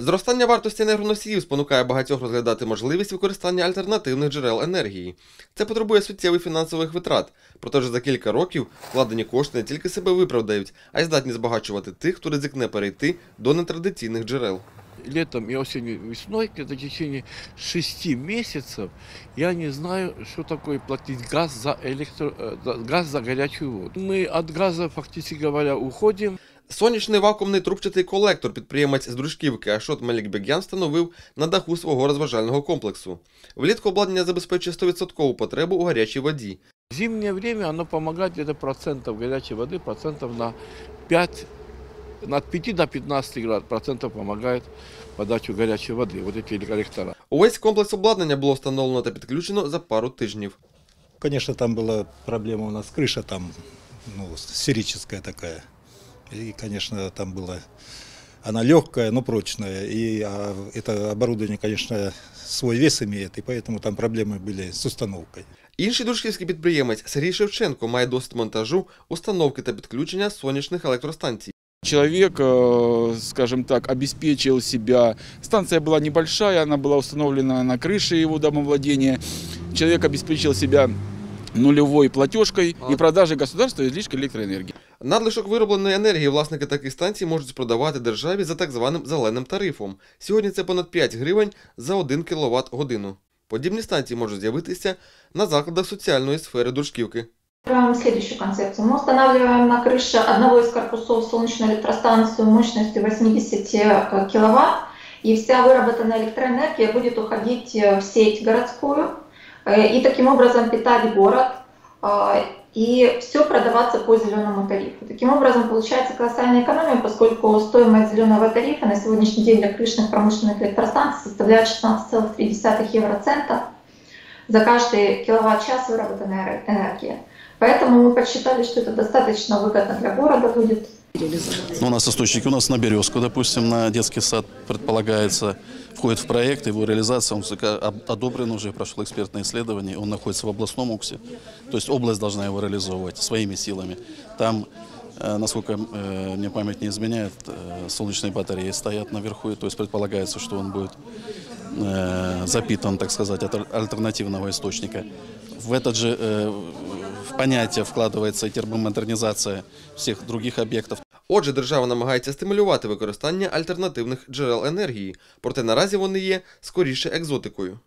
Зростання вартості енергоносіїв спонукає багатьох розглядати можливість використання альтернативних джерел енергії. Це потребує суттєвих фінансових витрат, проте вже за кілька років вкладені кошти не тільки себе виправдають, а й здатні збагачувати тих, хто ризикне перейти до нетрадиційних джерел. летом и осенью, весной, где-то в течение шести месяцев, я не знаю, что такое платить газ за, электро... э, за- газ за горячую воду. Мы от газа, фактически говоря, уходим. Сонячний вакуумний трубчатий колектор підприємець з Дружківки Ашот Мелікбегян встановив на даху свого розважального комплексу. Влітку обладнання забезпечує 100% потребу у гарячій воді. В зимнее время оно помогает где-то процентов горячей воды, процентов на 5, от 5 до 15 град, процентов помогает подачу горячей воды, вот эти коллектора. Увесь комплекс обладнання було встановлено та підключено за пару тижнів. Конечно, там была проблема у нас, крыша там, ну, сферическая такая. И, конечно, там была, она легкая, но прочная. И а, это оборудование, конечно, свой вес имеет, и поэтому там проблемы были с установкой. Інший дружківський підприємець Сергій Шевченко має досвід монтажу, установки та підключення сонячних електростанцій. Человек, э, скажем так, обеспечил себя. Станция была небольшая, она была установлена на крыше его домовладения. Человек обеспечил себя нулевой платежкой и продажей государства излишка электроэнергии. Надлишок виробленої енергії власники таких станцій можуть продавати державі за так званим зеленим тарифом. Сьогодні це понад 5 гривень за 1 кВт годину. Подібні станції можуть з'явитися на закладах соціальної сфери Дружківки. Строим следующую концепцию. Мы устанавливаем на крыше одного из корпусов солнечную электростанцию мощностью 80 киловатт, и вся выработанная электроэнергия будет уходить э, в сеть городскую э, и таким образом питать город э, и все продаваться по зеленому тарифу. Таким образом получается колоссальная экономия, поскольку стоимость зеленого тарифа на сегодняшний день для крышных промышленных электростанций составляет 16,3 евроцента за каждый киловатт-час выработанной энергии. Поэтому мы подсчитали, что это достаточно выгодно для города будет. Ну, у нас источники, у нас на Березку, допустим, на детский сад предполагается, входит в проект, его реализация, он одобрен уже, прошел экспертное исследование, он находится в областном УКСе, то есть область должна его реализовывать своими силами. Там, э, насколько э, мне память не изменяет, э, солнечные батареи стоят наверху, то есть предполагается, что он будет э, запитан, так сказать, от аль- альтернативного источника. В этот же э, в понятие вкладывается и термомодернизация всех других объектов. Отже, держава намагається стимулювати використання альтернативних джерел енергії, проте наразі вони є скоріше екзотикою.